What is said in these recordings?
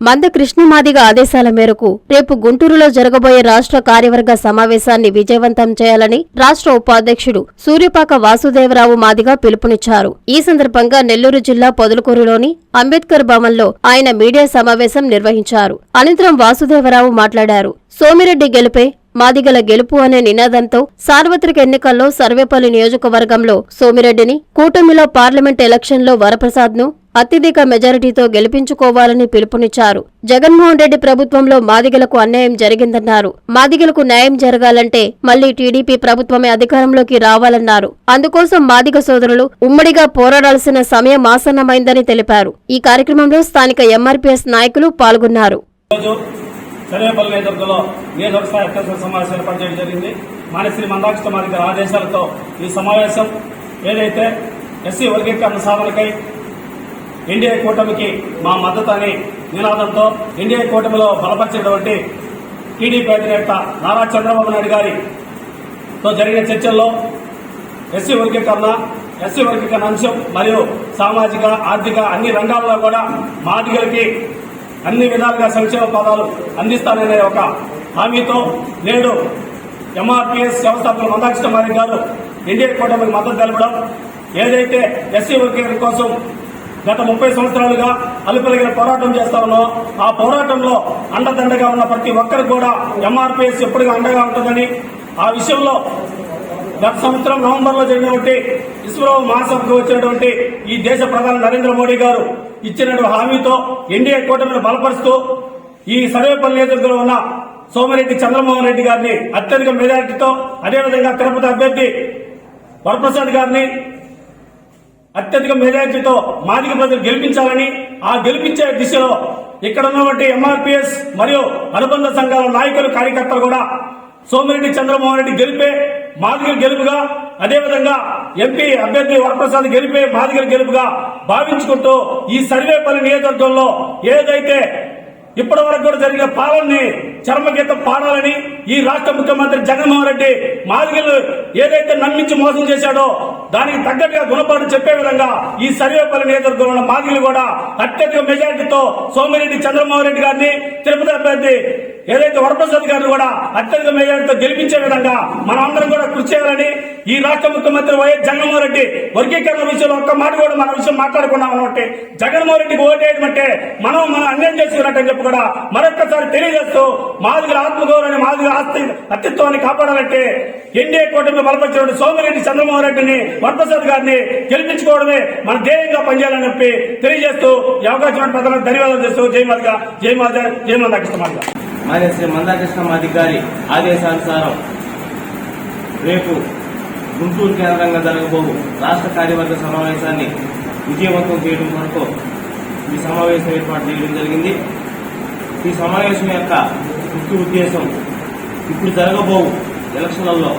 మంద కృష్ణమాదిగ ఆదేశాల మేరకు రేపు గుంటూరులో జరగబోయే రాష్ట్ర కార్యవర్గ సమావేశాన్ని విజయవంతం చేయాలని రాష్ట్ర ఉపాధ్యక్షుడు సూర్యపాక వాసుదేవరావు మాదిగ పిలుపునిచ్చారు. ఈ సందర్భంగా నెల్లూరు జిల్లా పొదలకూరులోని అంబేద్కర్ భవన్లో ఆయన మీడియా సమావేశం నిర్వహించారు. అనంతరం వాసుదేవరావు మాట్లాడారు. సోమిరెడ్డి గెలుపే మాదిగల గెలుపు అనే నినాదంతో సార్వత్రిక ఎన్నికల్లో సర్వేపల్లి నియోజకవర్గంలో సోమిరెడ్డిని కూటమిలో పార్లమెంట్ ఎలక్షన్లో వరప్రసాద్ను అత్యధిక మెజారిటీతో గెలిపించుకోవాలని పిలుపునిచ్చారు. జగన్మోహన్ రెడ్డి ప్రభుత్వంలో మాదిగలకు అన్యాయం జరిగిందన్నారు. మాదిగలకు న్యాయం జరగాలంటే మళ్ళీ టీడీపీ ప్రభుత్వమే అధికారంలోకి రావాలన్నారు. అందుకోసం మాదిగ సోదరులు ఉమ్మడిగా పోరాడాల్సిన సమయం ఆసన్నమైందని తెలిపారు. ఈ కార్యక్రమంలో స్థానిక ఎంఆర్పీఎస్ నాయకులు పాల్గొన్నారు. ఆదేశాలతో ఈ సమావేశం ఏదైతే ఎస్సీ వర్గీకరణ సాధనకై ఎన్డీఏ కూటమికి మా మద్దతు అని నినాదంతో ఎన్డీఏ కూటమిలో బలపరిచినటువంటి టీడీపీ అధినేత నారా చంద్రబాబు నాయుడు గారితో జరిగిన చర్చల్లో ఎస్సీ వర్గీకరణ ఎస్సీ వర్గీకరణ అంశం మరియు సామాజిక ఆర్థిక అన్ని రంగాల్లో కూడా మాదిగలకి అన్ని విధాలుగా సంక్షేమ పదాలు అందిస్తాననే ఒక హామీతో నేడు ఎంఆర్పీఎస్ వ్యవస్థాపకులు మందాకృష్ణ మారి గారు ఎన్డీఏ కూటమికి మద్దతు తెలపడం ఏదైతే ఎస్సీ వర్గీకరణ కోసం గత ముప్పై సంవత్సరాలుగా అలుపెలిగిన పోరాటం చేస్తా ఉన్నాం. ఆ పోరాటంలో అండదండగా ఉన్న ప్రతి ఒక్కరు కూడా ఎంఆర్పిఎస్ ఎప్పటికీ అండగా ఉంటుందని. ఆ విషయంలో గత సంవత్సరం నవంబర్లో జరిగినటువంటి ఇస్రో మహాసభకు వచ్చినటువంటి ఈ దేశ ప్రధాని నరేంద్ర మోడీ గారు ఇచ్చినటువంటి హామీతో ఎన్డీఏ కూటమిని బలపరుస్తూ ఈ సర్వేపల్లి నియోజకవర్గంలో ఉన్న సోమిరెడ్డి చంద్రమోహన్ రెడ్డి గారిని అత్యధిక మెజారిటీతో అదేవిధంగా తిరుపతి అభ్యర్థి వరప్రసాద్ గారిని అత్యధిక మెజార్టీతో మాదిక ప్రజలు గెలిపించాలని ఆ గెలిపించే దిశలో ఇక్కడ ఉన్నటువంటి ఎంఆర్పిఎస్ మరియు అనుబంధ సంఘాల నాయకులు కార్యకర్తలు కూడా సోమిరెడ్డి చంద్రమోహన్ రెడ్డి గెలిపే మాదిగల గెలుపుగా అదేవిధంగా ఎంపీ అభ్యర్థి వరప్రసాద్ గెలిపే మాదిగల గెలుపుగా భావించుకుంటూ ఈ సర్వేపల్లి నియోజకవర్గంలో ఏదైతే ఇప్పటి వరకు కూడా జరిగిన పాలనని చర్మగీతం పాడాలని ఈ రాష్ట్ర ముఖ్యమంత్రి జగన్మోహన్ రెడ్డి మాదిగలు ఏదైతే నమ్మించి మోసం చేశాడో దానికి తగ్గట్టుగా గుణపాఠం చెప్పే విధంగా ఈ సర్వేపల్లి నియోజకవర్గంలో ఉన్న మాదిగలు కూడా అత్యధిక మెజార్టీతో సోమిరెడ్డి చంద్రమోహన్ రెడ్డి గారిని తిరుపతి అభ్యర్థి ఏదైతే వరప్రసాద్ గారిని కూడా అత్యధిక మేజార్టీతో గెలిపించే విధంగా మనందరం కూడా కృషి చేయాలని ఈ రాష్ట్ర ముఖ్యమంత్రి వైఎస్ జగన్మోహన్ రెడ్డి వర్గీకరణ విషయంలో ఒక్క మాట కూడా మన విషయం మాట్లాడుకున్నాం అనమాట జగన్మోహన్ రెడ్డికి ఓటేయడం అంటే మనం మనం అన్యాయం చేసుకున్నట్టు చెప్పి కూడా మరొక్కసారి తెలియజేస్తూ మాదిగల ఆత్మగౌరవాన్ని మాదిగల ఆస్తి అస్తిత్వాన్ని కాపాడాలంటే ఎన్డీఏ కూటమి బలపరిచిన సోమిరెడ్డి చంద్రమోహన్ రెడ్డిని వరప్రసాద్ గారిని గెలిపించుకోవడమే మన ధ్యేయంగా పనిచేయాలని చెప్పి తెలియజేస్తూ ఈ అవకాశం ప్రజలకు ధన్యవాదాలు చేస్తూ జై మాదిగా జై మాద జై మాన్య శ్రీ మందాకృష్ణ మాదిగారి ఆదేశానుసారం రేపు గుంటూరు కేంద్రంగా జరగబోవు రాష్ట్ర కార్యవర్గ సమావేశాన్ని విజయవంతం చేయడం కొరకు ఈ సమావేశం ఏర్పాటు చేయడం జరిగింది. ఈ సమావేశం యొక్క ముఖ్య ఉద్దేశం ఇప్పుడు జరగబోవు ఎలక్షన్లలో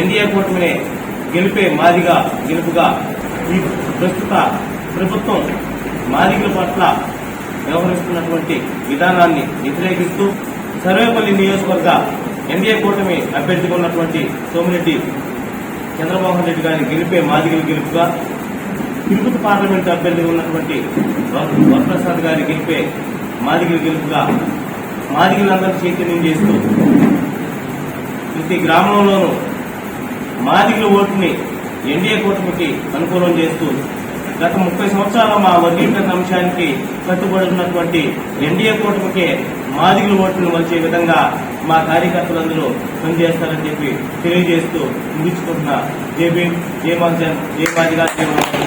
ఎన్డీఏ కూటమిని గెలిపే మాదిగా గెలుపుగా ఈ ప్రస్తుత ప్రభుత్వం మాదిగల పట్ల వ్యవహరిస్తున్నటువంటి విధానాన్ని వ్యతిరేకిస్తూ సర్వేపల్లి నియోజకవర్గ ఎన్డీఏ కూటమి అభ్యర్థిగా ఉన్నటువంటి సోమిరెడ్డి చంద్రమోహన్ రెడ్డి గారిని గెలిపే మాదిగల గెలుపుగా తిరుపతి పార్లమెంట్ అభ్యర్థిగా ఉన్నటువంటి వరప్రసాద్ గారిని గెలిపే మాదిగల గెలుపుగా మాదిగలందరూ చైతన్యం చేస్తూ ప్రతి గ్రామంలోనూ మాదిగల ఓటుని ఎన్డీఏ కూటమికి అనుకూలం చేస్తూ గత ముప్పై సంవత్సరాల మా వర్గీకరణ అంశానికి కట్టుబడి ఉన్నటువంటి ఎన్డీఏ కూటమికే మాదిగులు ఓటును వచ్చే విధంగా మా కార్యకర్తలందరూ పనిచేస్తారని చెప్పి తెలియజేస్తూ ముగించుకుంటున్న. జై భీమ్ జై మహాజన్ జై మాదిగా జై మహాజన్